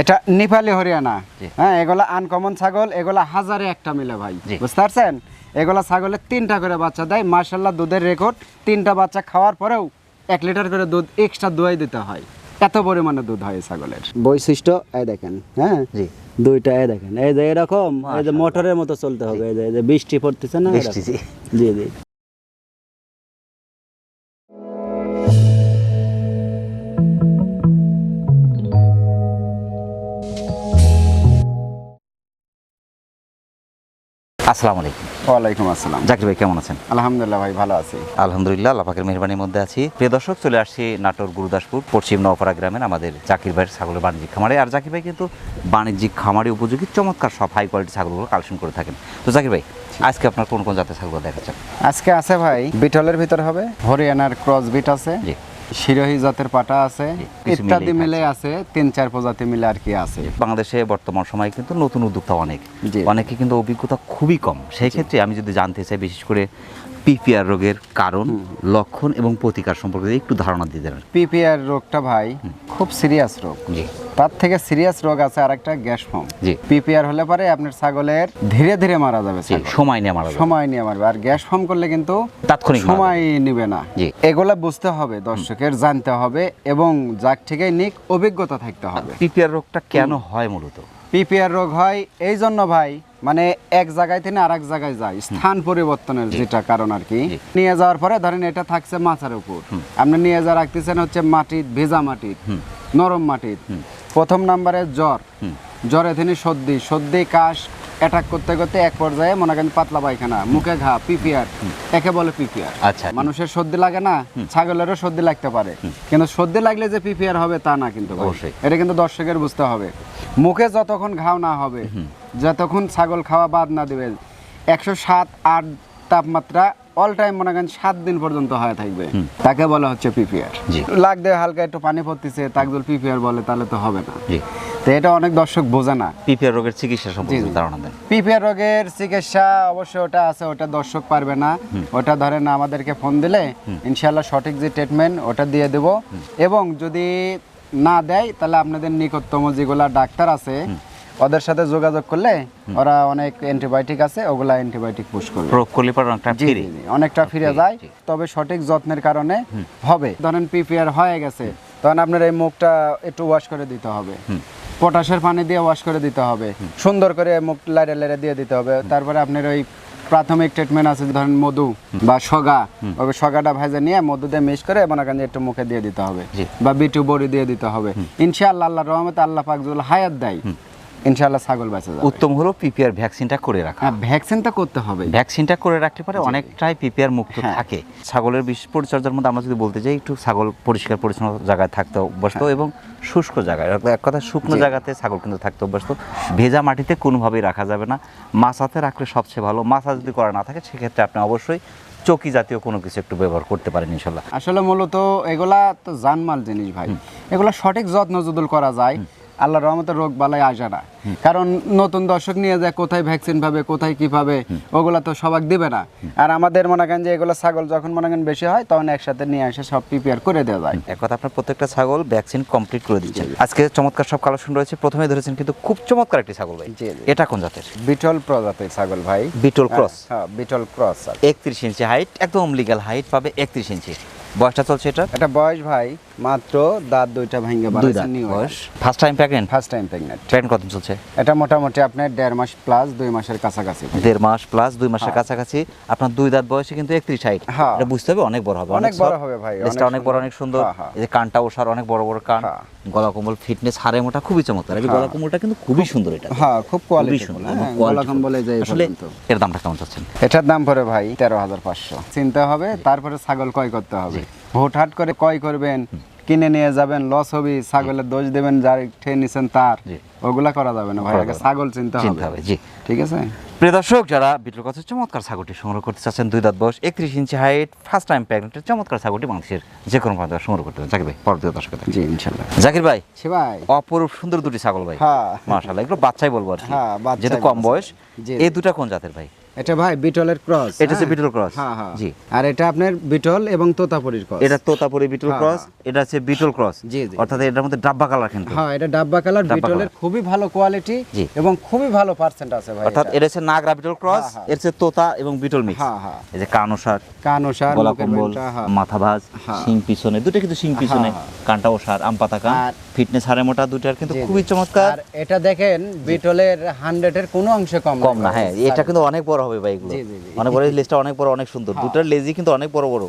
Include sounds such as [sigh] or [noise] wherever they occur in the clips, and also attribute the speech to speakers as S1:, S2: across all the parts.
S1: এটা নেপালি হরিয়ানা। হ্যাঁ এগুলা আনকমন ছাগল এগুলা হাজারে একটা মিলে ভাই। বুঝতে পারছেন এগুলা ছাগলের তিনটা করে বাচ্চা দেয় মার্শাল্লাহ দুধের রেকর্ড তিনটা বাচ্চা খাওয়ার পরেও এক লিটার করে দুধ এক্সট্রা দোয়াই দিতে হয়। এত পরিমাণে দুধ হয় ছাগলের। বৈশিষ্ট্য এই দেখেন হ্যাঁ?
S2: জি।
S1: দুইটা এই দেখেন এই যে এরকম এই যে মোটরের মতো চলতে হবে এই যে- বৃষ্টি পড়তেছে না
S2: বৃষ্টি, জি।
S1: জি।
S2: আসসালামু আলাইকুম।
S1: ওয়ালাইকুম আসসালাম।
S2: জাকির ভাই কেমন আছেন?
S1: আলহামদুলিল্লাহ ভাই ভালো আছি।
S2: আলহামদুলিল্লাহ আল্লাহ পাকের মেহরবানির মধ্যে আছি। প্রিয় দর্শক চলে আসছি নাটোর গুরুদাসপুর পশ্চিম নওপাড়া গ্রামের আমাদের জাকির ভাইয়ের ছাগলের বাণিজ্যিক খামারে। আর জাকির ভাই কিন্তু বাণিজ্যিক খামারে উপযোগী চমৎকার সব হাই কোয়ালিটি ছাগলগুলো কালেকশন করে থাকেন। তো জাকির ভাই আজকে আপনার কোন কোন জাতের ছাগল দেখাচ্ছেন?
S1: আজকে আছে ভাই বিটলের ভিতর হবে হরিয়ানার ক্রস বিট আছে।
S2: জি।
S1: শিরোহী জাতের পাটা আছে ইত্যাদি মিলে আছে। তিন চার প্রজাতি মিলে আর কি আছে।
S2: বাংলাদেশে বর্তমান সময়ে কিন্তু নতুন উদ্যোক্তা অনেক। অনেকে কিন্তু অভিজ্ঞতা খুবই কম। সেই ক্ষেত্রে আমি যদি জানতে চাই বিশেষ করে পিপিআর রোগের কারণ লক্ষণ এবং প্রতিকার সম্পর্কে একটু ধারণা দিতে পারেন
S1: পিপিআর রোগটা ভাই খুব সিরিয়াস রোগ।
S2: জি।
S1: তার থেকে সিরিয়াস রোগ আছে আরেকটা গ্যাস ফর্ম।
S2: জি।
S1: পিপিআর হলে পরে আপনার ছাগলের ধীরে ধীরে মারা যাবে
S2: সময় নিয়ে মারা
S1: সময় নিয়ে মারবে। আর গ্যাস ফর্ম করলে কিন্তু
S2: তাৎক্ষণিক
S1: সময় নিবে না। এগুলা বুঝতে হবে দর্শকের জানতে হবে এবং যাক থেকে নিক অভিজ্ঞতা থাকতে হবে।
S2: পিপিআর রোগটা কেন হয় মূলত?
S1: পিপিআর রোগ হয় এই জন্য ভাই মানে এক জায়গায় থেকে আরেক জায়গায় যায়। স্থান পরিবর্তনের যেটা কারণ আর কি। নিয়ে যাওয়ার পরে ধরেন এটা থাকছে মাথার উপর। আপনি নিয়ে যা রাখতেছেন হচ্ছে মাটির ভেজা মাটির নরম মাটির। প্রথম নাম্বারে জ্বর। জ্বরে তিনি সর্দি। সর্দি কাশ অ্যাটাক করতে করতে এক পর্যায়ে মনে করেন পাতলা পায়খানা মুখে ঘা পিপিআর একে বলে পিপিআর।
S2: আচ্ছা।
S1: মানুষের সর্দি লাগে না ছাগলেরও সর্দি লাগতে পারে। কিন্তু সর্দি লাগলে যে পিপিআর হবে তা না কিন্তু
S2: অবশ্যই।
S1: এটা কিন্তু দর্শকের বুঝতে হবে। মুখে যতক্ষণ ঘাও না হবে যতক্ষণ ছাগল খাওয়া বাদ না দেবে একশো সাত আট তাপমাত্রা অল টাইম মনে করেন সাত দিন পর্যন্ত হয়ে থাকবে। তাকে বলা হচ্ছে পিপিআর
S2: জি।
S1: লাগ দিয়ে হালকা একটু পানি পড়তেছে তাকে যদি পিপিআর বলে তাহলে তো হবে না। তো এটা অনেক দর্শক বোঝে না।
S2: পিপিআর রোগের চিকিৎসা সম্পর্কে। ধারণা দেন।
S1: পিপিআর রোগের চিকিৎসা অবশ্যই ওটা আছে ওটা দর্শক পারবে না। ওটা ধরেন আমাদেরকে ফোন দিলে ইনশাল্লাহ সঠিক যে ট্রিটমেন্ট ওটা দিয়ে দেব। এবং যদি না দেয় তাহলে আপনাদের নিকটতম যেগুলা ডাক্তার আছে ওদের সাথে যোগাযোগ করলে ওরা অনেক অ্যান্টিবায়োটিক আছে ওগুলা অ্যান্টিবায়োটিক পুশ করবে।
S2: প্রয়োগ করলে পর অনেকটা ফিরে।
S1: অনেকটা ফিরে যায় তবে সঠিক যত্নের কারণে হবে। ধরেন পিপিআর হয়ে গেছে তখন আপনার এই মুখটা একটু ওয়াশ করে দিতে হবে। পটাশের পানি দিয়ে ওয়াশ করে দিতে হবে। সুন্দর করে মুখ লাইড়ে লাইড়ে দিয়ে দিতে হবে। তারপরে আপনার ওই প্রাথমিক ট্রিটমেন্ট আছে ধরেন মধু বা সগা। ওই সগাটা ভেজে নিয়ে মধু দিয়ে মিক্স করে মনে করেন একটু মুখে দিয়ে দিতে হবে বা বিটু বড়ি দিয়ে দিতে হবে। ইনশাআল্লাহ আল্লাহ রহমতে আল্লাহ পাক যদি হায়াত দেয়। ইনশাআল্লাহ ছাগল বাঁচা যাবে।
S2: উত্তম হলো পিপিআর ভ্যাকসিনটা করে রাখা।
S1: হ্যাঁ ভ্যাকসিন তো করতে হবে।
S2: ভ্যাকসিনটা করে রাখতে পারে অনেকটাই পিপিআর মুক্ত
S1: হ্যাঁ।
S2: থাকে। ছাগলের বিশেষ পরিচর্যার মধ্যে আমরা যদি বলতে চাই একটু ছাগল পরিষ্কার পরিচ্ছন্ন জায়গায় থাকতে অভ্যস্ত
S1: হ্যাঁ।
S2: এবং শুষ্ক জায়গায়। এক কথা শুকনো জায়গাতে ছাগল কিন্তু থাকতে অভ্যস্ত। ভেজা মাটিতে কোনোভাবেই রাখা যাবে না। মাছাতে রাখলে সবচেয়ে ভালো। মাছা যদি করা না থাকে সেক্ষেত্রে আপনি অবশ্যই চকি জাতীয় কোনো কিছু একটু ব্যবহার করতে পারেন ইনশাল্লাহ
S1: আসলে মূলত এগুলা তো জানমাল জিনিস ভাই। এগুলা সঠিক যত্ন যদুল করা যায় আল্লাহ রহমতের রোগ বালাই আসে না। কারণ নতুন দর্শক নিয়ে যায় কোথায় ভ্যাকসিন পাবে কোথায় কি পাবে ওগুলা তো সবাক দিবে না। আর আমাদের মনে করেন যে এগুলো ছাগল যখন মনে করেন বেশি হয় তখন একসাথে নিয়ে এসে সব প্রিপেয়ার করে দেওয়া যায়।
S2: এক কথা আপনার প্রত্যেকটা ছাগল ভ্যাকসিন কমপ্লিট করে দিচ্ছেন আজকে চমৎকার সব কালেকশন রয়েছে। প্রথমে ধরেছেন কিন্তু খুব চমৎকার একটি ছাগল ভাই। এটা কোন জাতের?
S1: বিটল প্রজাতির ছাগল ভাই।
S2: বিটল ক্রস।
S1: হ্যাঁ বিটল ক্রস
S2: একত্রিশ ইঞ্চি হাইট একদম লিগ্যাল হাইট পাবে একত্রিশ ইঞ্চি। বয়সটা চলছে এটা
S1: এটা বয়স ভাই মাত্র দাঁত দুইটা ভেঙে
S2: বয়স first time pregnant
S1: first time pregnant
S2: pregnant কত চলছে?
S1: এটা মোটামুটি আপনার দেড় মাস প্লাস দুই মাসের কাছাকাছি।
S2: দেড় মাস প্লাস দুই মাসের কাছাকাছি। আপনার দুই দাঁত বয়সে কিন্তু একত্রিশ হাইট
S1: হ্যাঁ।
S2: এটা বুঝতে হবে অনেক বড় হবে।
S1: অনেক বড় হবে ভাই, অনেক
S2: অনেক বড় অনেক সুন্দর।
S1: হ্যাঁ, হ্যাঁ।
S2: এই যে কানটা ওষার অনেক বড় বড় কান।
S1: হ্যাঁ।
S2: গলা কোমল ফিটনেস হারে মোটা খুবই চমৎকার। এই
S1: হ্যাঁ।
S2: গলা কোমলটা কিন্তু খুবই সুন্দর এটা।
S1: হ্যাঁ খুব কোয়ালিটি
S2: সুন্দর।
S1: হ্যাঁ গলা কম্বলে যায়
S2: আসলে এর দামটা কেমন চাচ্ছেন?
S1: এটার দাম পড়ে ভাই তেরো হাজার পাঁচশো। চিনতে হবে তারপরে ছাগল ক্রয় করতে হবে। হুটহাট করে ক্রয় করবেন কিনে নিয়ে যাবেন লস হবে ছাগলের দোষ দেবেন যার ঠেয়ে নিছেন তার।
S2: জি।
S1: ওগুলা করা যাবে না ভাই আগে ছাগল চিন্তা
S2: চিনতে
S1: হবে।
S2: জি।
S1: ঠিক আছে?
S2: প্রিয় দর্শক যারা বিটল কাছে চমৎকার ছাগলটি সংগ্রহ করতে চাচ্ছেন দুই দাঁত বয়স একত্রিশ ইঞ্চি হাইট ফার্স্ট টাইম প্রেগনেন্টের চমৎকার ছাগলটি মানুষের যে কোনো প্রান্ত সংগ্রহ করতে পারেন। জাকির ভাই পরবর্তী দর্শক
S1: জি ইনশাল্লাহ।
S2: জাকির ভাই
S1: সে ভাই।
S2: অপরূপ সুন্দর দুটি ছাগল ভাই।
S1: হ্যাঁ।
S2: মাশাআল্লাহ এগুলো বাচ্চাই বলব আর কি।
S1: হ্যাঁ,
S2: যেহেতু কম বয়স
S1: জি,
S2: এই
S1: জি।
S2: দুটা কোন জাতের ভাই?
S1: এটা ভাই বিটলের ক্রস
S2: এটা হচ্ছে বিটল ক্রস।
S1: হ্যাঁ হ্যাঁ।
S2: জি।
S1: আর এটা আপনার বিটল এবং তোতাপুরির ক্রস।
S2: এটা তোতাপুরি বিটল
S1: হ্যাঁ,
S2: ক্রস। এটা হচ্ছে বিটল ক্রস
S1: জি, জি।
S2: অর্থাৎ এটার মধ্যে ডাব্বা কালার কিন্তু
S1: হ্যাঁ এটা ডাব্বা কালার বিটলের খুবই ভালো কোয়ালিটি এবং খুবই ভালো পার্সেন্ট আছে ভাই
S2: অর্থাৎ
S1: এটা।
S2: হচ্ছে নাগরা বিটল ক্রস
S1: হ্যাঁ, হ্যাঁ।
S2: এর হচ্ছে তোতা এবং বিটল মিক্স
S1: হ্যাঁ হ্যাঁ
S2: এই যে কানসার
S1: কান ওষার
S2: গলা কম্বল। মাথা ভাঁজ। শিং পিছনে দুটো কিন্তু শিং পিছনে কানটা ওষার আম পাতা কান ফিটনেস হারে মোটা দুটার কিন্তু। খুবই চমৎকার
S1: আর এটা দেখেন বিটলের হান্ড্রেডের কোনো অংশে কম
S2: কম না হ্যাঁ এটা কিন্তু অনেক বড় হবে ভাই এগুলো। অনেক বড় লেজটা অনেক বড় অনেক সুন্দর। দুটার লেজি কিন্তু অনেক বড় বড়।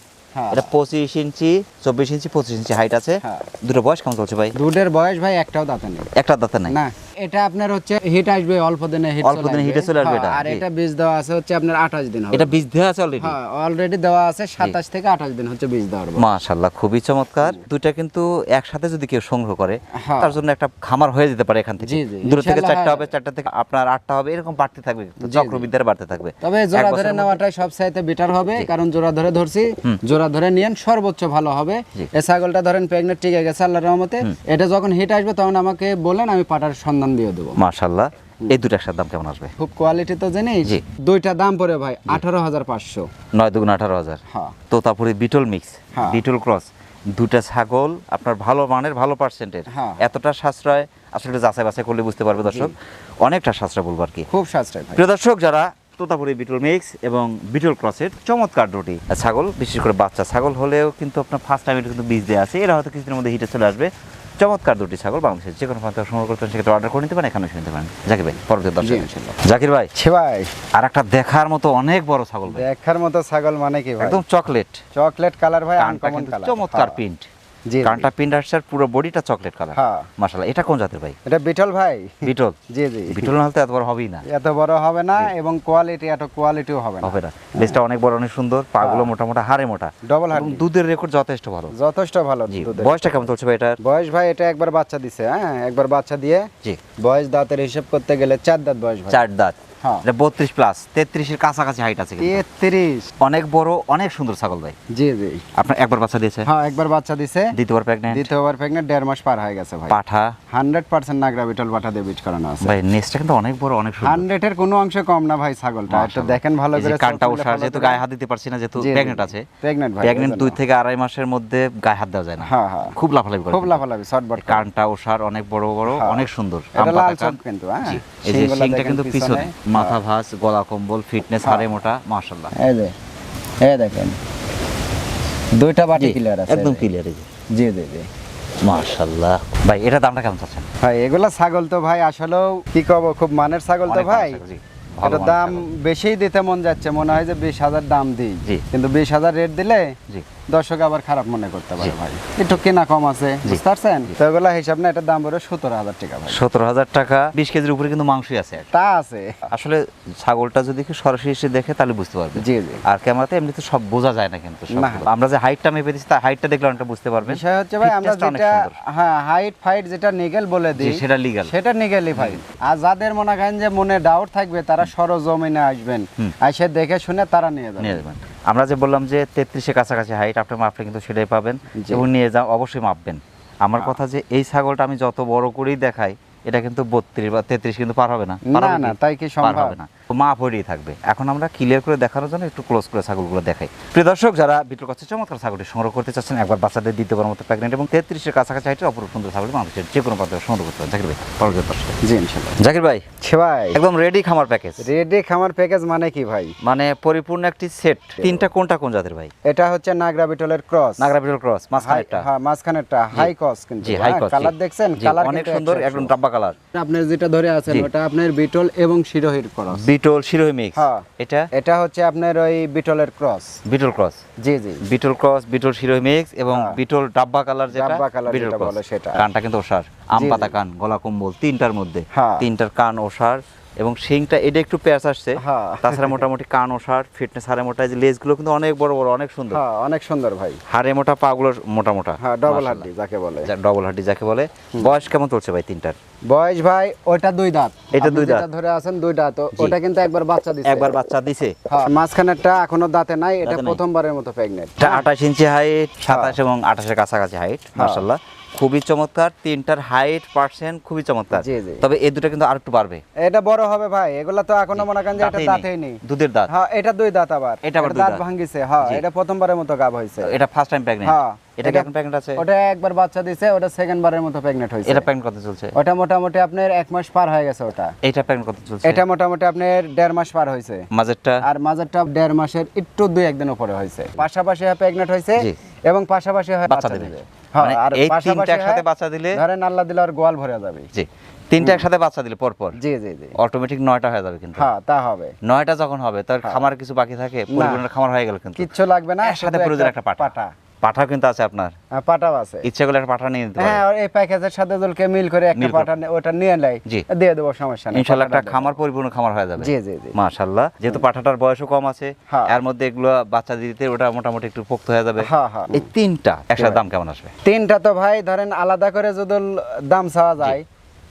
S2: এটা পঁচিশ ইঞ্চি চব্বিশ ইঞ্চি পঁচিশ ইঞ্চি হাইট আছে।
S1: হ্যাঁ।
S2: দুটো বয়স কেমন চলছে ভাই?
S1: দুধের বয়স ভাই একটাও দাঁতে নেই।
S2: একটা দাঁতে নাই?
S1: না এটা আপনার হচ্ছে হিট আসবে অল্প দিনে হিট
S2: অল্প দিনে হিটে চলে আসবে এটা,
S1: আর এটা বীজ দেওয়া আছে হচ্ছে আপনার 28 দিন হবে।
S2: এটা বীজ দেওয়া আছে অলরেডি
S1: হ্যাঁ অলরেডি দেওয়া আছে 27 থেকে 28 দিন হচ্ছে বীজ দেওয়ার।
S2: মাশাল্লাহ খুবই চমৎকার। দুইটা কিন্তু একসাথে যদি কেউ সংগ্রহ করে
S1: হ্যাঁ।
S2: তার জন্য একটা খামার হয়ে যেতে পারে এখান থেকে। দূর থেকে চারটা
S1: হ্যাঁ।
S2: হবে চারটা থেকে আপনার আটটা হবে এরকম বাড়তে থাকবে। চক্রবিদ্যার বাড়তে থাকবে।
S1: তবে জোড়া ধরে নেওয়াটাই সবচাইতে বেটার হবে কারণ জোড়া ধরে ধরছি জোড়া ধরে নিয়েন সর্বোচ্চ ভালো হবে। এই ছাগলটা ধরেন প্রেগনেন্ট টিকে গেছে আল্লাহর রহমতে। এটা যখন হিট আসবে তখন আমাকে বলেন আমি পাটার সন্ধান দিয়ে দেবো।
S2: মাশাল্লাহ এই দুটো একসাথে দাম কেমন আসবে?
S1: খুব কোয়ালিটি তো জানিস
S2: জি।
S1: দুইটা দাম পড়ে ভাই আঠারো হাজার পাঁচশো।
S2: নয় দুগুণ আঠারো হাজার।
S1: হ্যাঁ।
S2: তারপরে বিটল মিক্স
S1: হ্যাঁ।
S2: বিটল ক্রস দুটা ছাগল আপনার ভালো মানের ভালো পার্সেন্টের
S1: হ্যাঁ।
S2: এতটা সাশ্রয় আসলে যাচাই বাছাই করলে বুঝতে পারবে দর্শক অনেকটা সাশ্রয় বলব আর কি।
S1: খুব সাশ্রয় ভাই।
S2: প্রিয় দর্শক যারা তোতাপুরি বিটল মিক্স এবং বিটল ক্রসের চমৎকার দুটি ছাগল বিশেষ করে বাচ্চা ছাগল হলেও কিন্তু আপনার ফার্স্ট টাইম এটা কিন্তু বীজ দেওয়া আছে। এরা হয়তো কিছুদিনের মধ্যে হিটে চলে আসবে। চমৎকার দুটি ছাগল বাংলাদেশের যে কোনো প্রান্তে সংগ্রহ করতে সেক্ষেত্রে অর্ডার করে নিতে পারেন এখানে শুনতে পারেন। জাকির ভাই পরবর্তী দর্শক জাকির ভাই
S1: ছে ভাই।
S2: আর একটা দেখার মতো অনেক বড় ছাগল
S1: দেখার মতো ছাগল মানে কি
S2: একদম চকলেট
S1: চকলেট কালার ভাই আনকমন কালার
S2: চমৎকার প্রিন্ট
S1: জি।
S2: কানটা প্রিন্ট আসছে পুরো বডিটা চকলেট কালার
S1: হ্যাঁ।
S2: মাশাআল্লাহ এটা কোন জাতের ভাই?
S1: এটা বিটল ভাই।
S2: বিটল?
S1: জি জি।
S2: বিটল না হলে এত বড় হবেই না।
S1: এত বড় হবে না এবং কোয়ালিটি এত কোয়ালিটিও হবে না।
S2: হবে না। লেজটা অনেক বড় অনেক সুন্দর পাগুলো মোটা মোটা হাড়ে মোটা।
S1: ডবল
S2: এবং
S1: হার্ড
S2: দুধের রেকর্ড যথেষ্ট ভালো।
S1: যথেষ্ট ভালো দুধের।
S2: বয়সটা কেমন চলছে ভাই এটার?
S1: বয়স ভাই এটা একবার বাচ্চা দিছে হ্যাঁ একবার বাচ্চা দিয়ে
S2: জি।
S1: বয়স দাঁতের হিসাব করতে গেলে চার দাঁত বয়স ভাই।
S2: চার দাঁত।
S1: হ্যাঁ
S2: এটা বত্রিশ প্লাস তেত্রিশের কাছাকাছি হাইট আছে
S1: তেত্রিশ।
S2: অনেক বড় অনেক সুন্দর ছাগল ভাই।
S1: জি জি।
S2: আপনার একবার বাচ্চা দিয়েছে?
S1: হ্যাঁ একবার বাচ্চা দিছে
S2: দ্বিতীয়বার প্রেগনেন্ট
S1: দ্বিতীয়বার প্রেগনেন্ট দেড় মাস পার হয়ে গেছে ভাই।
S2: পাঠা?
S1: হান্ড্রেড পার্সেন্ট নাগরা বিটল পাঠা দিয়ে বিট করানো আছে।
S2: ভাই নেসটা কিন্তু অনেক বড় অনেক সুন্দর।
S1: হান্ড্রেডের কোনো অংশে কম না ভাই ছাগলটা। একটু দেখেন ভালো করে
S2: কানটা ওষার যেহেতু গায়ে হাত দিতে পারছি না যেহেতু
S1: জি, জি,
S2: প্রেগনেন্ট আছে।
S1: প্রেগনেন্ট ভাই
S2: প্রেগনেন্ট দুই থেকে আড়াই মাসের মধ্যে গায়ে হাত দেওয়া যায় না।
S1: হ্যাঁ হ্যাঁ।
S2: খুব লাফালাফি করে
S1: খুব। লাফালাফি শর্টবট
S2: কানটা ওষার অনেক বড় বড়
S1: হ্যাঁ।
S2: অনেক সুন্দর।
S1: এটা লাল
S2: পাতা
S1: কিন্তু হ্যাঁ।
S2: এই যে
S1: শিংগুলা
S2: কিন্তু পিছনে। মাথা ভাঁজ গলা কম্বল ফিটনেস হারে মোটা মাশাল্লাহ
S1: এই যে এই দেখেন। দুইটা বাটি ক্লিয়ার আছে
S2: একদম ক্লিয়ার এই যে।
S1: জি জি জি।
S2: মাশাল্লাহ ভাই এটা দামটা কেমন চাচ্ছেন?
S1: ভাই এগুলা ছাগল তো ভাই আসলেও কি কব খুব মানের ছাগল তো ভাই। এটা দাম। বেশিই দিতে মন যাচ্ছে মনে হয় যে বিশ হাজার দাম দিই। কিন্তু বিশ হাজার রেট দিলে দর্শক আবার খারাপ মনে করতে পারে ভাই। একটু কেনা কম আছে বুঝতে পারছেন তো এগুলা হিসাব না এটার দাম পড়ে সতেরো হাজার টাকা ভাই।
S2: সতেরো হাজার টাকা বিশ কেজির উপরে কিন্তু মাংসই আছে
S1: তা আছে।
S2: আসলে ছাগলটা যদি সরাসরি এসে দেখে তাহলে বুঝতে পারবে।
S1: জি জি।
S2: আর ক্যামেরাতে এমনিতে সব বোঝা যায় না কিন্তু আমরা যে হাইটটা মেপে দিচ্ছি তার হাইটটা দেখলে অনেকটা বুঝতে পারবে
S1: বিষয় হচ্ছে ভাই আমরা যেটা হ্যাঁ হাইট ফাইট যেটা নিগেল বলে দিই
S2: সেটা লিগাল
S1: সেটা নিগেলই ভাই। আর যাদের মনে করেন যে মনে ডাউট থাকবে তারা সরজমিনে আসবেন। এসে দেখে শুনে তারা নিয়ে যাবেন।
S2: আমরা যে বললাম যে তেত্রিশের কাছাকাছি হাইট আপনি মাপলে কিন্তু সেটাই পাবেন। এবং নিয়ে যাও অবশ্যই মাপবেন। আমার কথা যে এই ছাগলটা আমি যত বড় করেই দেখাই এটা কিন্তু বত্রিশ বা তেত্রিশ কিন্তু পার হবে না।
S1: না না তাই কি সম্ভব?
S2: হবে না। তো মাপ হয়েই থাকবে। এখন আমরা ক্লিয়ার করে দেখানোর জন্য একটু ক্লোজ করে ছাগলগুলো দেখাই। প্রিয় দর্শক যারা বিটুর কাছে চমৎকার ছাগলটি সংগ্রহ করতে চাচ্ছেন একবার বাচ্চাদের দ্বিতীয়বার মতো প্রেগনেন্ট এবং তেত্রিশের কাছাকাছি হাইটের অপর সুন্দর ছাগল মানুষের যে কোনো প্রান্তে সংগ্রহ করতে জাকির ভাই পরবর্তী দর্শক।
S1: জি ইনশাল্লাহ
S2: জাকির ভাই
S1: ভাই।
S2: একদম রেডি খামার প্যাকেজ
S1: রেডি খামার প্যাকেজ মানে কি ভাই?
S2: মানে পরিপূর্ণ একটি সেট তিনটা কোনটা কোন জাতের ভাই?
S1: এটা হচ্ছে নাগরা বিটলের ক্রস
S2: নাগরা বিটল ক্রস মাঝখানেরটা।
S1: হ্যাঁ মাঝখানেরটা হাই কস কিন্তু
S2: জি হাই কস
S1: কালার দেখছেন? কালার
S2: অনেক সুন্দর একদম ডাব্বা কালার
S1: আপনার যেটা ধরে আছেন ওটা আপনার বিটল এবং শিরোহির ক্রস
S2: বিটল শিরোহি মিক্স
S1: হ্যাঁ।
S2: এটা?
S1: এটা হচ্ছে আপনার ওই বিটলের ক্রস
S2: বিটল ক্রস
S1: জি জি।
S2: বিটল ক্রস বিটল শিরোহি মিক্স এবং
S1: হ্যাঁ।
S2: বিটল ডাব্বা কালার যেটা
S1: ডাব্বা কালার
S2: বিটল ক্রস
S1: বলে সেটা।
S2: কানটা কিন্তু ওষার। আম পাতা কান গলা কম্বল তিনটার মধ্যে।
S1: হ্যাঁ।
S2: তিনটার কান ওষার। এবং শিংটা এটা একটু পেঁয়াজ আসছে।
S1: হ্যাঁ।
S2: তাছাড়া মোটামুটি কান ওষার ফিটনেস হাড়ে মোটা যে লেজগুলো কিন্তু অনেক বড় বড় অনেক সুন্দর।
S1: হ্যাঁ অনেক সুন্দর ভাই।
S2: হারে মোটা পাগুলো মোটা মোটা।
S1: হ্যাঁ ডবল হাড্ডি যাকে বলে।
S2: ডবল হাড্ডি যাকে বলে। বয়স কেমন চলছে ভাই তিনটার?
S1: বয়স ভাই ওটা দুই দাঁত।
S2: এটা দুই দাঁত।
S1: ধরে আছেন দুই দাঁত। ও- ওটা কিন্তু একবার বাচ্চা দিছে।
S2: একবার বাচ্চা দিছে।
S1: হ্যাঁ মাঝখানেরটা এখনও দাঁতে নাই এটা প্রথমবারের মতো প্রেগনেন্ট
S2: এটা আঠাশ ইঞ্চি হাইট সাতাশ এবং আঠাশের কাছাকাছি হাইট মার্শাল্লাহ খুবই চমৎকার তিনটার হাইট পার্সেন্ট খুবই চমৎকার। তবে এই দুটো কিন্তু আর একটু বাড়বে।
S1: এটা বড় হবে ভাই এগুলা তো এখনও মনে করেন যে এটা
S2: দাঁতেই
S1: নেই।
S2: দুধের দাঁত।
S1: হ্যাঁ এটা দুই দাঁত আবার।
S2: এটা আবার
S1: দাঁত। ভাঙ্গিছে হ্যাঁ এটা প্রথমবারের মতো গাব হয়েছে।
S2: এটা ফার্স্ট টাইম প্রেগনেন্ট
S1: হ্যাঁ
S2: এটা এখন প্রেগনেন্ট আছে?
S1: ওটা একবার বাচ্চা দিছে ওটা সেকেন্ড বারের মতো প্রেগনেন্ট হয়েছে।
S2: এটা প্রেগনেন্ট কত চলছে?
S1: ওটা মোটামুটি আপনার এক মাস পার হয়ে গেছে ওটা।
S2: এটা প্রেগনেন্ট কত চলছে?
S1: এটা মোটামুটি আপনার দেড় মাস পার
S2: মাঝেরটা?
S1: আর মাঝেরটা দেড় মাসের একটু দুই একদিন উপরে পাশাপাশি প্রেগনেন্ট হয়েছে। এবং পাশাপাশি হয়
S2: বাচ্চা দিবে
S1: হ্যাঁ,
S2: মানে
S1: আর
S2: এই তিনটা একসাথে বাচ্চা দিলে?
S1: ধরেন আল্লাহ দিলে আর গোয়াল ভরে যাবে।
S2: জি তিনটা একসাথে বাচ্চা দিলে পর পর
S1: জি জি জি।
S2: অটোমেটিক নয়টা হয়ে যাবে কিন্তু।
S1: হ্যাঁ তা হবে।
S2: নয়টা যখন হবে তার খামার কিছু বাকি থাকে পরিপূর্ণ খামার হয়ে গেল কিন্তু।
S1: কিচ্ছু লাগবে না
S2: একসাথে প্রয়োজন একটা
S1: পাটা।
S2: পাঠা কিন্তু আছে আপনার।
S1: হ্যাঁ, পাটাও আছে।
S2: ইচ্ছা করলে একটা পাঠা নিয়ে নিতে
S1: হ্যাঁ এই প্যাকেজের সাথে জলকে মিল করে একটা পাঠা নে- ওটা নিয়ে নেয়
S2: জি।
S1: দিয়ে দেবো সমস্যা নেই
S2: ইনশাল্লাহ একটা খামার পরিপূর্ণ খামার হয়ে যাবে।
S1: জি জি জি।
S2: মাশাল্লাহ যেহেতু পাঠাটার বয়সও কম আছে
S1: হ্যাঁ।
S2: এর মধ্যে এগুলো বাচ্চা দিতে ওটা মোটামুটি একটু পোক্ত হয়ে যাবে।
S1: হ্যাঁ হ্যাঁ।
S2: এই তিনটা একসাথে দাম কেমন আসবে?
S1: তিনটা তো ভাই ধরেন আলাদা করে যদি দাম চাওয়া যায়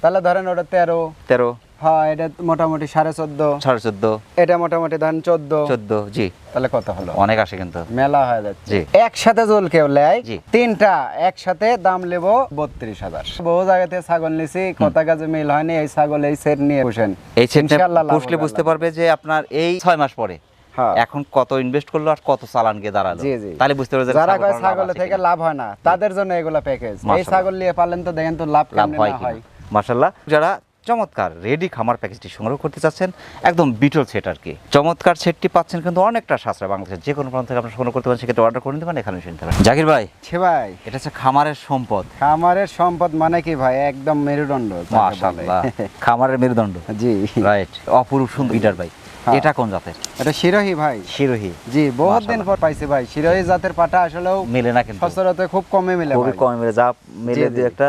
S1: তাহলে ধরেন ওটা তেরো।
S2: তেরো।
S1: হ্যাঁ এটা মোটামুটি সাড়ে চোদ্দ।
S2: সাড়ে চোদ্দ।
S1: এটা মোটামুটি ধরেন চোদ্দ।
S2: চোদ্দ জি।
S1: তাহলে কত হলো?
S2: অনেক আসে কিন্তু।
S1: মেলা হয়ে যাচ্ছে।
S2: জি।
S1: একসাথে জল কেউ লেয় তিনটা একসাথে দাম নেব বত্রিশ হাজার। বহু জায়গাতে ছাগল নিছি কথা কাজে মিল হয়নি এই ছাগল এই সেট নিয়ে বসেন।
S2: এই সেটটা পুষলে বুঝতে পারবে যে আপনার এই ছয় মাস পরে
S1: হ্যাঁ।
S2: এখন কত ইনভেস্ট করল আর কত চালান গিয়ে দাঁড়াল। তাহলে বুঝতে পারবে
S1: যারা
S2: ছাগল
S1: কয় থেকে লাভ হয় না তাদের জন্য এগুলা প্যাকেজ এই ছাগল নিয়ে পালেন তো দেখেন তো লাভ
S2: লাভ হয় মাশাল্লাহ যারা চমৎকার রেডি খামার প্যাকেজটি সংগ্রহ করতে চাচ্ছেন একদম বিটল সেট আর কি। চমৎকার সেটটি পাচ্ছেন কিন্তু অনেকটা সাশ্রয় বাংলাদেশের যে কোনো প্রান্ত থেকে আপনার সংগ্রহ করতে পারেন সেক্ষেত্রে অর্ডার করে নিতে পারেন এখানে শুনতে পারেন। জাকির ভাই
S1: ছে ভাই।
S2: এটা হচ্ছে খামারের সম্পদ।
S1: খামারের সম্পদ মানে কি ভাই? একদম মেরুদণ্ড।
S2: মাশাল্লাহ খামারের মেরুদণ্ড। [laughs]
S1: জি।
S2: রাইট অপরূপ সুন্দর লিডার ভাই।
S1: হ্যাঁ।
S2: এটা কোন জাতের?
S1: এটা শিরোহী ভাই।
S2: শিরোহী।
S1: জি বহুত দিন পর পাইছি ভাই। শিরোহী জাতের পাটা আসলেও
S2: মেলে না কিন্তু।
S1: সচরাচর খুব কমে মিলে ভাই।
S2: কম মেলে যা মেলে
S1: জি।
S2: একটা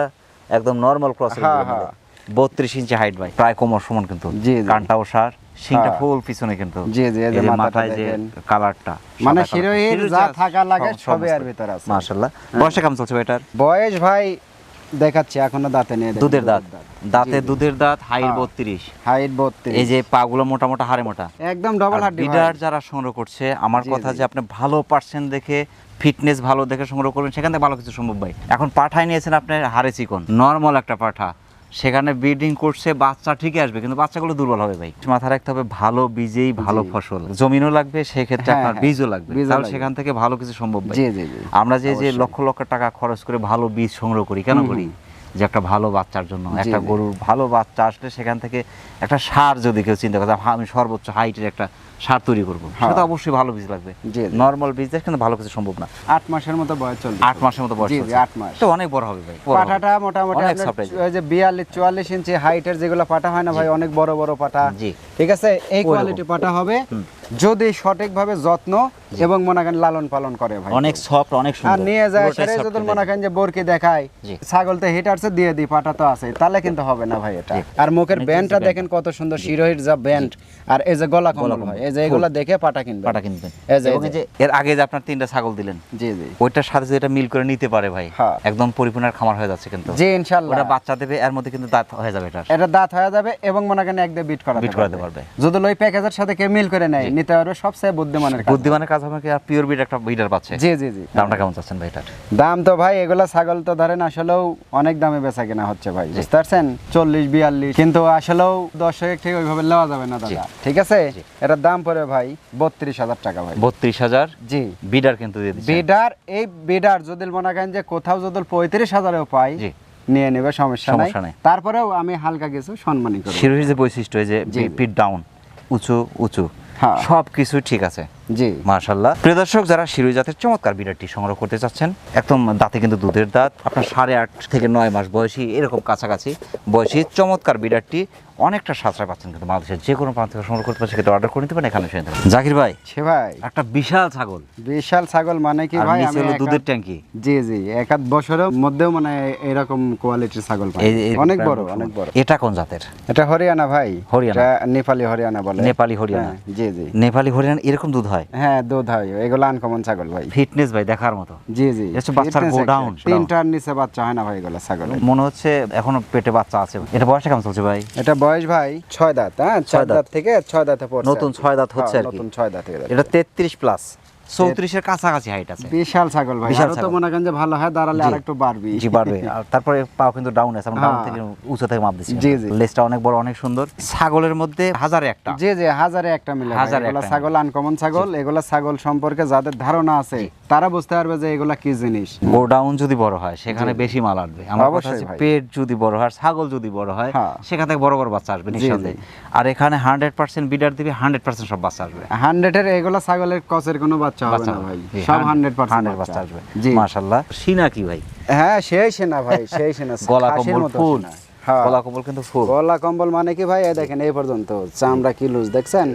S2: একদম নর্মাল ক্রসের
S1: হ্যাঁ, হ্যাঁ।
S2: বত্রিশ ইঞ্চি হাইট ভাই প্রায় কোমর সমান কিন্তু। কানটাও সার
S1: হ্যাঁ।
S2: ফুল পিছনে কিন্তু।
S1: জি, জি, এই যে
S2: মাথায় যে কালারটা
S1: মানে শিরোহীর যা থাকা লাগে আর ভিতর আছে।
S2: মাশাআল্লাহ। কেমন চলছে এটার
S1: বয়স ভাই দেখাচ্ছি এখনও দাঁতে নিয়ে দেখেন,
S2: দুধের দাঁত। দাঁতে। দুধের দাঁত হাইট
S1: হ্যাঁ।
S2: বত্রিশ।
S1: হাইট বত্রিশ।
S2: এই যে পাগুলো মোটা মোটা হাড়ে মোটা।
S1: একদম ডবল হাড্ডি
S2: লিডার যারা সংগ্রহ করছে আমার কথা যে আপনি ভালো পার্সেন্ট দেখে ফিটনেস ভালো দেখে সংগ্রহ করবেন সেখান থেকে ভালো কিছু সম্ভব ভাই। এখন পাঠায় নিয়েছেন আপনার হাড়ে চিকন। নর্মাল একটা পাঠা। সেখানে ব্রিডিং করছে বাচ্চা ঠিকই আসবে কিন্তু বাচ্চাগুলো দুর্বল হবে ভাই। মাথা রাখতে হবে ভালো বীজেই ভালো ফসল। জমিনও লাগবে সেক্ষেত্রে
S1: হ্যাঁ,
S2: আপনার
S1: হ্যাঁ,
S2: বীজও লাগবে। তাহলে সেখান থেকে ভালো কিছু সম্ভব আমরা যে যে লক্ষ লক্ষ টাকা খরচ করে ভালো বীজ সংগ্রহ করি কেন করি? যে একটা ভালো বাচ্চার জন্য একটা গরুর ভালো বাচ্চা আসলে সেখান থেকে একটা সার যদি কেউ চিন্তা করে আমি সর্বোচ্চ হাইটের একটা সার তৈরি করব
S1: হ্যাঁ।
S2: সেটা অবশ্যই ভালো বীজ লাগবে। নর্মাল বীজ দেয় কিন্তু ভালো কিছু সম্ভব না
S1: আট মাসের মতো বয়স চলবে
S2: আট মাসের মতো বয়স
S1: আট মাস।
S2: তো অনেক বড় হবে ভাই পাটাটা
S1: পাঠাটা মোটামুটি। ওই যে বিয়াল্লিশ চুয়াল্লিশ ইঞ্চি হাইটের যেগুলো পাটা হয় না ভাই অনেক বড় বড় পাটা
S2: জি।
S1: ঠিক আছে এই। কোয়ালিটি পাটা হবে যদি সঠিকভাবে যত্ন এবং মনে করেন লালন পালন করে ভাই।
S2: অনেক সফট অনেক
S1: আর নিয়ে যায় সেরে যদি মনে করেন যে বোরকে দেখায় ছাগল তো হিটারসে দিয়ে দিই পাটা তো আছে। তাহলে কিন্তু হবে না ভাই এটা। আর মুখের ব্যান্ডটা দেখেন কত সুন্দর শিরোহির যা ব্যান্ড আর এই যে গলা কম্বল। হয় এই যে এগুলা দেখে পাটা কিনবে
S2: পাটা কিনবেন।
S1: এই যে,
S2: এর আগে যে আপনার তিনটা ছাগল দিলেন
S1: জি জি।
S2: ওইটার সাথে যেটা মিল করে নিতে পারে ভাই
S1: হ্যাঁ।
S2: একদম পরিপূর্ণ খামার হয়ে যাচ্ছে কিন্তু।
S1: জি ইনশাআল্লাহ।
S2: ওটা বাচ্চা দেবে এর মধ্যে কিন্তু দাঁত হয়ে যাবে এটার।
S1: এটা দাঁত হয়ে যাবে এবং মনে করেন এক দিয়ে বিট করা
S2: বিট করাতে পারবে।
S1: যদি ওই প্যাকেজের সাথে কেউ মিল করে নেয় নিতে পারবে সবচেয়ে বুদ্ধিমানের কাজ।
S2: বুদ্ধিমানের কাজ হবে কি? আর পিওর বিট একটা বিডার পাচ্ছে।
S1: জি জি জি।
S2: দামটা কেমন চাচ্ছেন ভাই এটার?
S1: দাম তো ভাই এগুলা ছাগল তো ধরেন আসলেও অনেক দামে বেচা কেনা হচ্ছে ভাই বুঝতে পারছেন? চল্লিশ বিয়াল্লিশ। কিন্তু আসলেও দর্শক ঠিক ওইভাবে নেওয়া যাবে না দাদা। ঠিক আছে? এটার দাম পড়ে ভাই বত্রিশ হাজার টাকা ভাই।
S2: বত্রিশ হাজার?
S1: জি।
S2: বিডার কিন্তু
S1: বিডার এই বিডার যদি মনে করেন যে কোথাও যদি পঁয়ত্রিশ হাজারেও পাই
S2: জি।
S1: নিয়ে নেবে সমস্যা নাই। তারপরেও আমি হালকা কিছু সম্মানই করি
S2: শিরোহির যে বৈশিষ্ট্য যে। পিট ডাউন উঁচু উঁচু। সব কিছু ঠিক আছে।
S1: জি।
S2: মাশাল্লাহ প্রিয় দর্শক যারা শিরোই জাতের চমৎকার বিড়ারটি সংগ্রহ করতে চাচ্ছেন একদম দাঁতে কিন্তু দুধের দাঁত আপনার সাড়ে আট থেকে নয় মাস বয়সী এরকম কাছাকাছি বয়সী চমৎকার বিড়ারটি অনেকটা সাশ্রয় পাচ্ছেন কিন্তু বাংলাদেশের যে কোনো প্রান্ত থেকে সংগ্রহ করতে সেক্ষেত্রে অর্ডার করে নিতে পারেন এখানে নিতে জাকির ভাই
S1: সে ভাই।
S2: একটা বিশাল ছাগল।
S1: বিশাল ছাগল মানে কি ভাই আমি
S2: দুধের ট্যাঙ্কি।
S1: জি জি এক আধ বছরের মধ্যেও মানে এরকম কোয়ালিটির ছাগল অনেক বড় অনেক বড়।
S2: এটা কোন জাতের?
S1: এটা হরিয়ানা ভাই।
S2: হরিয়ানা।
S1: নেপালি হরিয়ানা বলে।
S2: নেপালি হরিয়ানা।
S1: হ্যাঁ, জি জি।
S2: নেপালি হরিয়ানা এরকম দুধ হয়?
S1: হ্যাঁ দুধ হয় এগুলো আনকমন ছাগল ভাই।
S2: ফিটনেস ভাই দেখার মতো।
S1: জি জি।
S2: বাচ্চার down।
S1: তিনটার নিচে বাচ্চা হয় না ভাই এগুলো ছাগল
S2: মনে হচ্ছে এখনও পেটে বাচ্চা আছে এটা বয়স কেমন চলছে ভাই?
S1: এটা বয়স ভাই ছয় দাঁত হ্যাঁ?
S2: ছয় দাঁত।
S1: থেকে ছয় দাঁতে পড়ছে
S2: নতুন ছয় দাঁত হচ্ছে
S1: হ্যাঁ,
S2: আর কি।
S1: নতুন ছয় দাঁত
S2: এটা তেত্রিশ প্লাস চৌত্রিশের কাছাকাছি হাইট আছে।
S1: বিশাল ছাগল ভাই।
S2: বিশাল
S1: তো মনে করেন যে ভালো হয় দাঁড়ালে। আর একটু বাড়বে।
S2: জি বাড়বে। আর তারপরে পাও কিন্তু ডাউন আছে আমরা ডাউন
S1: হ্যাঁ।
S2: থেকে উঁচু থেকে মাপ দিচ্ছি।
S1: জি, জি।
S2: লেজটা অনেক বড় অনেক সুন্দর। ছাগলের মধ্যে হাজারে একটা।
S1: জি জি হাজারে একটা মিলে।
S2: হাজারে একটা।
S1: ছাগল আনকমন ছাগল। এগুলা ছাগল সম্পর্কে যাদের ধারণা আছে তারা বুঝতে পারবে যে এগুলা কি জিনিস।
S2: গোডাউন যদি বড় হয় সেখানে বেশি মাল আসবে। আমার কথা হচ্ছে পেট যদি বড় হয় ছাগল যদি বড় হয়
S1: হ্যাঁ।
S2: সেখান থেকে বড় বড় বাচ্চা আসবে নিঃসন্দেহে। আর এখানে হান্ড্রেড পার্সেন্ট বিডার দিবে হান্ড্রেড পার্সেন্ট সব বাচ্চা আসবে।
S1: হান্ড্রেডের এগুলা ছাগলের কচের কোনো বাচ্চা হবে না ভাই। সব হান্ড্রেড পার্সেন্ট
S2: বাচ্চা। আসবে।
S1: জি।
S2: মাশাল্লাহ সিনা কি ভাই?
S1: হ্যাঁ সেই সেনা ভাই সেই সেনা। [laughs]
S2: গলা কম্বল ফুল।
S1: হ্যাঁ।
S2: গলা কম্বল কিন্তু ফুল।
S1: গলা কম্বল মানে কি ভাই? এই দেখেন এই পর্যন্ত। চামড়া কি লুজ দেখছেন?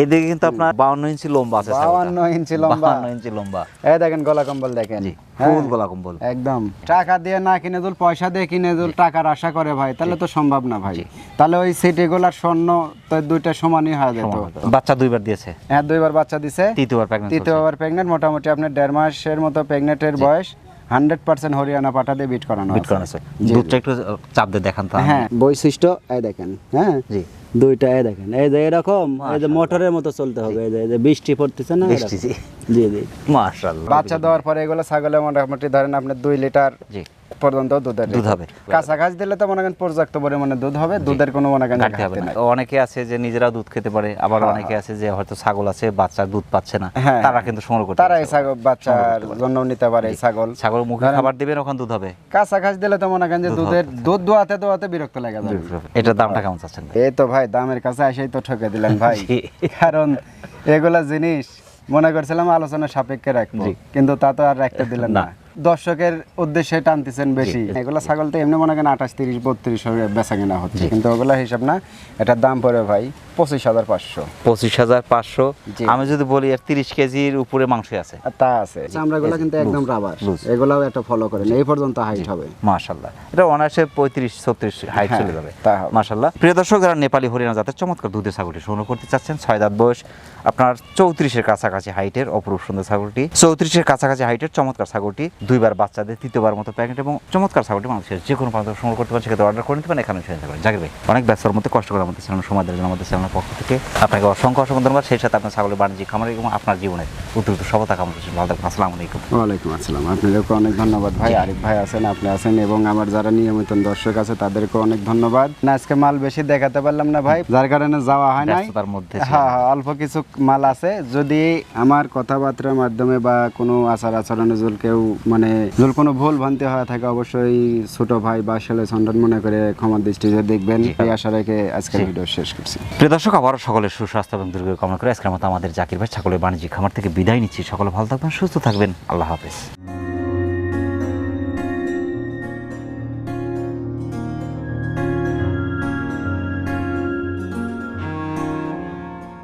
S2: এইদিকে কিন্তু আপনার বাউন্ন ইঞ্চি লম্বা আছে।
S1: 52 ইঞ্চি লম্বা।
S2: 52 ইঞ্চি লম্বা।
S1: এই দেখেন গলা কম্বল দেখেন।
S2: জি
S1: হ্যাঁ,
S2: ফুল গলা কম্বল।
S1: একদম। টাকা দিয়ে না কিনে দুল পয়সা দিয়ে কিনে দুল টাকার আশা করে ভাই তাহলে তো সম্ভব না ভাই। তাহলে ওই সিটি গুলার স্বর্ণ তো দুইটা সমানই হয়ে যেত।
S2: বাচ্চা দুইবার দিয়েছে।
S1: হ্যাঁ দুইবার বাচ্চা দিছে।
S2: তৃতীয়বার প্রেগনেন্ট
S1: তৃতীয়বার প্রেগনেন্ট মোটামুটি আপনার দেড় মাসের মতো প্রেগনেন্টের বয়স। হান্ড্রেড পার্সেন্ট হরিয়ানা পাঠা দিয়ে বিট করানো
S2: বিট করানো আছে। দুধটা একটু চাপ দিয়ে দেখান তো
S1: হ্যাঁ বৈশিষ্ট্য এই দেখেন হ্যাঁ?
S2: জি।
S1: দুইটা এই দেখেন এই যে এরকম এই যে মোটরের মতো চলতে হবে এই যে এই যে বৃষ্টি পড়তেছে না
S2: বৃষ্টি, জি।
S1: জি জি।
S2: মাশাআল্লাহ।
S1: বাচ্চা দেওয়ার পরে এগুলো ছাগলে মোটামুটি ধরেন আপনি দুই লিটার
S2: জি।
S1: পর্যন্ত দুধের
S2: দুধ হবে।
S1: কাঁচা ঘাস দিলে তো মনে করেন পর্যাপ্ত পরিমাণে দুধ হবে দুধের কোনো মনে করেন
S2: ঘাটতি হবে না। অনেকে আছে যে নিজেরা দুধ খেতে পারে আবার অনেকে আছে যে হয়তো ছাগল আছে বাচ্চা দুধ পাচ্ছে না।
S1: হ্যাঁ।
S2: তারা কিন্তু সংগ্রহ করতে
S1: তারা এই ছাগল বাচ্চার জন্য নিতে পারে ছাগল।
S2: ছাগল মুখে খাবার দিবেন ওখানে দুধ হবে।
S1: কাঁচা ঘাস দিলে তো মনে করেন যে দুধের দুধ দোয়াতে দোয়াতে বিরক্ত লাগে যাবে।
S2: এটার দামটা কেমন চাচ্ছেন?
S1: এই তো ভাই দামের কাছে এসেই তো ঠকে দিলেন ভাই। কারণ এগুলা জিনিস মনে করছিলাম আলোচনা সাপেক্ষে রাখব কিন্তু তা তো আর রাখতে দিলেন না। দর্শকের উদ্দেশ্যে টানতেছেন বেশি। এগুলা ছাগল তো এমনি মনে করেন আঠাশ তিরিশ বত্রিশ বেচা কেনা হচ্ছে। কিন্তু ওগুলা হিসাব না এটার দাম পড়ে ভাই পঁচিশ হাজার পাঁচশো।
S2: পঁচিশ হাজার পাঁচশো। আমি যদি বলি এর তিরিশ কেজির উপরে মাংস আছে।
S1: আর তা আছে। চামড়াগুলো কিন্তু একদম রাবার এগুলাও একটা ফলো করেন। এই পর্যন্ত হাইট হবে।
S2: মাশাল্লাহ এটা অনায়াসে পঁয়ত্রিশ ছত্রিশ হাইট
S1: হ্যাঁ,
S2: চলে যাবে। মাশাল্লাহ প্রিয় দর্শক যারা নেপালি হরিয়ানা জাতের চমৎকার দুধের ছাগলটি সংগ্রহ করতে চাচ্ছেন ছয় দাঁত বয়স আপনার চৌত্রিশের কাছাকাছি হাইটের অপরূপ সুন্দর ছাগলটি। চৌত্রিশের কাছাকাছি হাইটের চমৎকার ছাগলটি দুইবার বাচ্চাদের তৃতীয়বার মতো প্যাকেট এবং চমৎকার ছাগলটি মানুষের যে কোনো প্রান্ত সংগ্রহ করতে পারেন সেক্ষেত্রে অর্ডার করে নিতে পারেন এখানে নিতে পারেন জাকির ভাই অনেক ব্যস্তর মধ্যে কষ্ট করে আমাদের চ্যানেল সময় দেওয়ার জন্য আমাদের চ্যানেলের পক্ষ থেকে আপনাকে অসংখ্য অসংখ্য ধন্যবাদ। সেই সাথে আপনার ছাগলের বাণিজ্যিক খামার এবং আপনার জীবনে উত্তরোত্তর সফলতা কামনা করছি। ভালো থাকবেন আসসালামু আলাইকুম।
S1: ওয়ালাইকুম আসসালাম। আপনাদেরকে অনেক ধন্যবাদ। ভাই আরিফ ভাই আছেন আপনি আছেন এবং আমার যারা নিয়মিত দর্শক আছে তাদেরকে অনেক ধন্যবাদ। না আজকে মাল বেশি দেখাতে পারলাম না ভাই। যার কারণে যাওয়া হয় নাই।
S2: তার মধ্যে
S1: হ্যাঁ হ্যাঁ অল্প কিছু মাল আছে। যদি আমার কথাবার্তার মাধ্যমে বা কোনো আচার আচরণে কেউ মানে যদি কোনো ভুল ভ্রান্তি হয়ে থাকে অবশ্যই ছোট ভাই বা ছেলে সন্তান মনে করে ক্ষমার দৃষ্টিতে দেখবেন। এই আশা রেখে আজকের ভিডিও শেষ করছি।
S2: প্রিয় দর্শক আবারও সকলের সুস্বাস্থ্য এবং দীর্ঘ কামনা করে আজকের মতো আমাদের জাকির ভাই সকলের বাণিজ্যিক খামার থেকে বিদায় নিচ্ছি। সকলে ভালো থাকবেন সুস্থ থাকবেন। আল্লাহ হাফেজ।